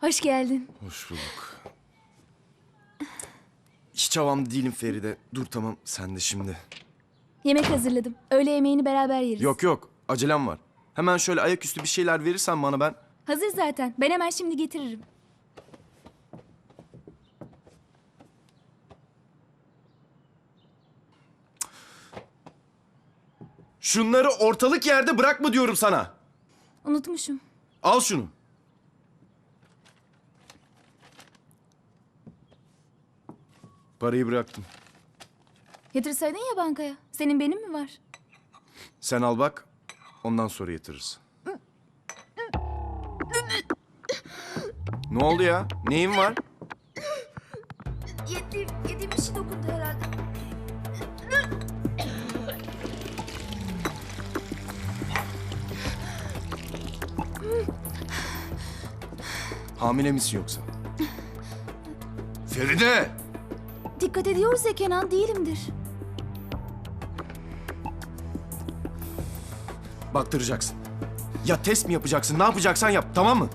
Hoş geldin. Hoş bulduk. Hiç havamda değilim Feride. Dur tamam sen de şimdi. Yemek hazırladım. Öğle yemeğini beraber yeriz. Yok yok acelem var. Hemen şöyle ayaküstü bir şeyler verirsen bana ben... Hazır zaten. Ben hemen şimdi getiririm. Şunları ortalık yerde bırakma diyorum sana. Unutmuşum. Al şunu. Parayı bıraktım. Yatırsaydın ya bankaya. Senin benim mi var? Sen al bak. Ondan sonra yatırırız. ne oldu ya? Neyin var? Yediğim, yediğim bir şey dokundu herhalde. Hamile misin yoksa? Feride! Dikkat ediyoruz ya Kenan değilimdir. Baktıracaksın. Ya test mi yapacaksın? Ne yapacaksan yap tamam mı?